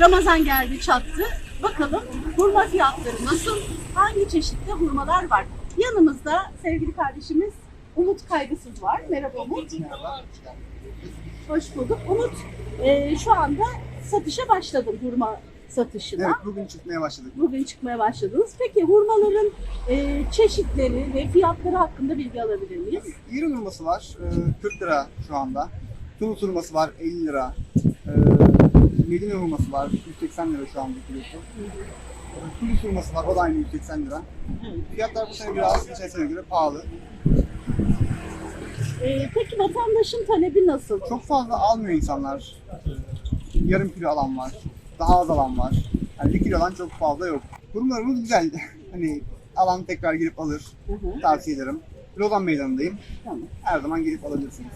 Ramazan geldi çattı. Bakalım hurma fiyatları nasıl? Hangi çeşitte hurmalar var? Yanımızda sevgili kardeşimiz Umut Kaygısız var. Merhaba Umut. Hoş bulduk. Umut e, şu anda satışa başladın hurma satışına. Evet bugün çıkmaya başladık. Bugün çıkmaya başladınız. Peki hurmaların e, çeşitleri ve fiyatları hakkında bilgi alabilir miyiz? İran hurması var e, 40 lira şu anda. Tunus hurması var 50 lira. E, Medine hurması var 180 lira şu anda kilosu. Tunus hurması var o da aynı 180 lira. Fiyatlar bu sene biraz geçen sene göre pahalı. E, peki vatandaşın talebi nasıl? Çok fazla almıyor insanlar. Yarım kilo alan var. Daha az alan var. Yani 1 kilo alan çok fazla yok. Hurmalarımız güzel. hani alan tekrar girip alır. Hı hı, Tavsiye ederim. Lozan meydanındayım. tamam. Her zaman gelip alabilirsiniz.